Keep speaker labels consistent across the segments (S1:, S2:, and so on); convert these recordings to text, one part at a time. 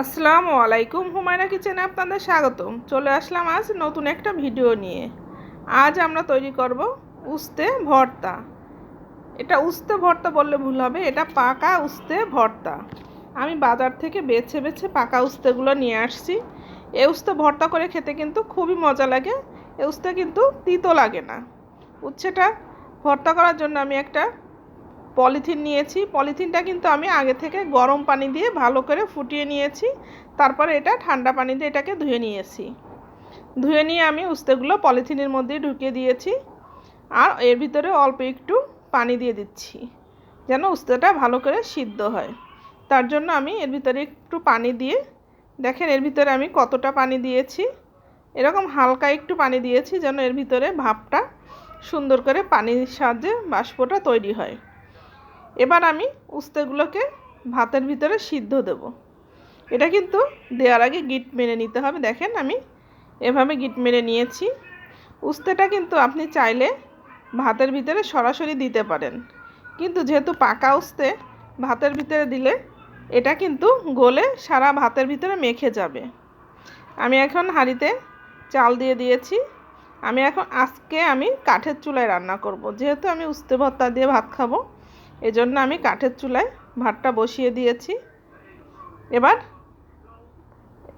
S1: আসসালামু আলাইকুম, হুমায়রা কিচেনে আপনাদের স্বাগতম। চলে আসলাম আজ নতুন একটা ভিডিও নিয়ে। আজ আমরা তৈরি করব উস্তে ভর্তা। এটা উস্তে ভর্তা বললে ভুল হবে, এটা পাকা উস্তে ভর্তা। আমি বাজার থেকে বেছে বেছে পাকা উস্তেগুলো নিয়ে আসছি। এ উস্তে ভর্তা করে খেতে কিন্তু খুবই মজা লাগে, এ উস্তে কিন্তু তিতো লাগে না। উচ্ছেটা ভর্তা করার জন্য আমি একটা পলিথিন নিয়েছি। পলিথিনটা কিন্তু আমি আগে থেকে গরম পানি দিয়ে ভালো করে ফুটিয়ে নিয়েছি। তারপরে এটা ঠান্ডা পানি দিয়ে এটাকে ধুয়ে নিয়েছি। ধুয়ে নিয়ে আমি উস্তেগুলো পলিথিনের মধ্যে ঢুকিয়ে দিয়েছি। আর এর ভিতরে অল্প একটু পানি দিয়ে দিচ্ছি, যেন উস্তেটা ভালো করে সিদ্ধ হয়। তার জন্য আমি এর ভিতরে একটু পানি দিয়ে, দেখেন এর ভিতরে আমি কতটা পানি দিয়েছি। এরকম হালকা একটু পানি দিয়েছি যেন এর ভিতরে ভাপটা সুন্দর করে পানির সাহায্যে বাষ্পটা তৈরি হয়। এবার আমি উস্তেগুলোকে ভাতের ভিতরে সিদ্ধ দেব। এটা কিন্তু দেওয়ার আগে গিট মেরে নিতে হবে। দেখেন আমি এভাবে গিট মেরে নিয়েছি। উস্তেটা কিন্তু আপনি চাইলে ভাতের ভিতরে সরাসরি দিতে পারেন। কিন্তু যেহেতু পাকা উস্তে, ভাতের ভিতরে দিলে এটা কিন্তু গলে সারা ভাতের ভিতরে মেখে যাবে। আমি এখন হাঁড়িতে চাল দিয়ে দিয়েছি। আমি এখন আজকে আমি কাঠের চুলায় রান্না করব। যেহেতু আমি উস্তে ভর্তা দিয়ে ভাত খাব এজন্য আমি কাঠের চুলায় ভাতটা বসিয়ে দিয়েছি। এবার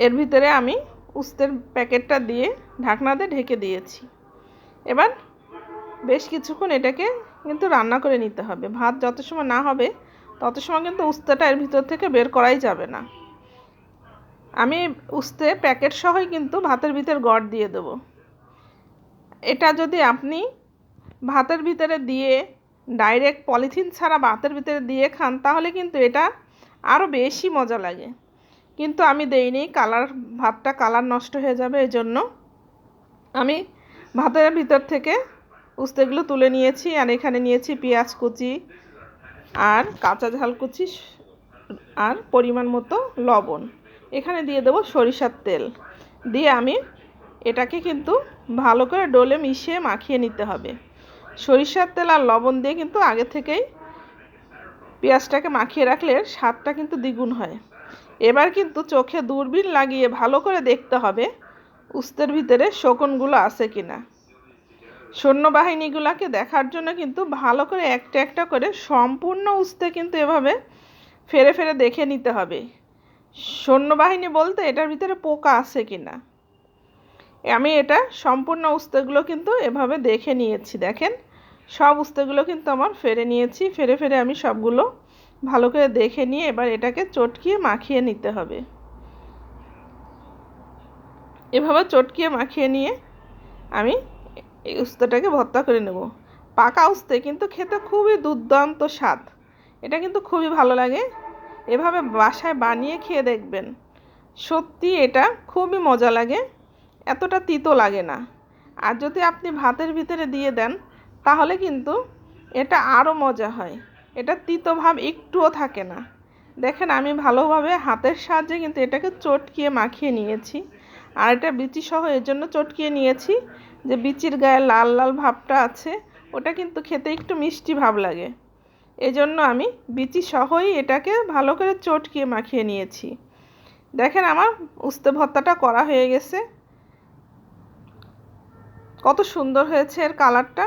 S1: এর ভিতরে আমি উস্তের প্যাকেটটা দিয়ে ঢাকনা দিয়ে ঢেকে দিয়েছি। এবার বেশ কিছুক্ষণ এটাকে কিন্তু রান্না করে নিতে হবে। ভাত যত সময় না হবে, তত সময় কিন্তু উস্তেটা এর ভিতর থেকে বের করাই যাবে না। আমি উস্তে প্যাকেট সহই কিন্তু ভাতের ভিতর গড় দিয়ে দেব। এটা যদি আপনি ভাতের ভিতরে দিয়ে ডাইরেক্ট পলিথিন ছাড়া ভাতের ভিতরে দিয়ে খান, তাহলে কিন্তু এটা আরও বেশি মজা লাগে। কিন্তু আমি দেইনি, কালার, ভাতটা কালার নষ্ট হয়ে যাবে এই জন্য আমি ভাতের ভিতর থেকে উস্তেগুলো তুলে নিয়েছি, আর এখানে নিয়েছি পেঁয়াজ কুচি, আর কাঁচা ঝাল কুচি, আর পরিমাণ মতো লবণ। এখানে দিয়ে দেবো সরিষার তেল। দিয়ে আমি এটাকে কিন্তু ভালো করে ডোলে মিশিয়ে মাখিয়ে নিতে হবে। সরিষার তেল আর লবণ দিয়ে কিন্তু আগে থেকেই পেঁয়াজটাকে মাখিয়ে রাখলে স্বাদটা কিন্তু দ্বিগুণ হয়। এবার কিন্তু চোখে দূরবীন লাগিয়ে ভালো করে দেখতে হবে উস্তের ভিতরে শকুনগুলো আছে কি না সৈন্যবাহিনীগুলোকে দেখার জন্য কিন্তু ভালো করে একটা একটা করে সম্পূর্ণ উস্তে কিন্তু এভাবে ফেরে ফেরে দেখে নিতে হবে। সৈন্যবাহিনী বলতে এটার ভিতরে পোকা আছে কিনা। আমি এটা সম্পূর্ণ উস্তেগুলো কিন্তু এভাবে দেখে নিয়েছি, দেখেন? সব উস্তেগুলো কিন্তু আমার ফেরে নিয়েছি, ফেরে ফেরে আমি সবগুলো ভালো করে দেখে নিয়ে এবার এটাকে চটকিয়ে মাখিয়ে নিতে হবে। এভাবে চটকিয়ে মাখিয়ে নিয়ে আমি এই উস্তেটাকে ভর্তা করে নেব। পাকা উস্তে কিন্তু খেতে খুবই দুর্দান্ত স্বাদ। এটা কিন্তু খুবই ভালো লাগে। এভাবে বাসায় বানিয়ে খেয়ে দেখবেন। সত্যি এটা খুবই মজা লাগে। এতটা তিতো লাগে না। আর যদি আপনি ভাতের ভিতরে দিয়ে দেন, তাহলে কিন্তু এটা আরও মজা হয়। এটা তিতো ভাব একটুও থাকে না। দেখেন, আমি ভালোভাবে হাতের সাহায্যে কিন্তু এটাকে চটকিয়ে মাখিয়ে নিয়েছি। আর এটা বিচি সহ এর জন্য চটকিয়ে নিয়েছি। যে বিচির গায়ে লাল লাল ভাবটা আছে, ওটা কিন্তু খেতে একটু মিষ্টি ভাব লাগে। এজন্য আমি বিচি সহই এটাকে ভালো করে চটকিয়ে মাখিয়ে নিয়েছি। দেখেন, আমার উস্তে ভর্তাটা করা হয়ে গেছে। কত সুন্দর হয়েছে এর কালারটা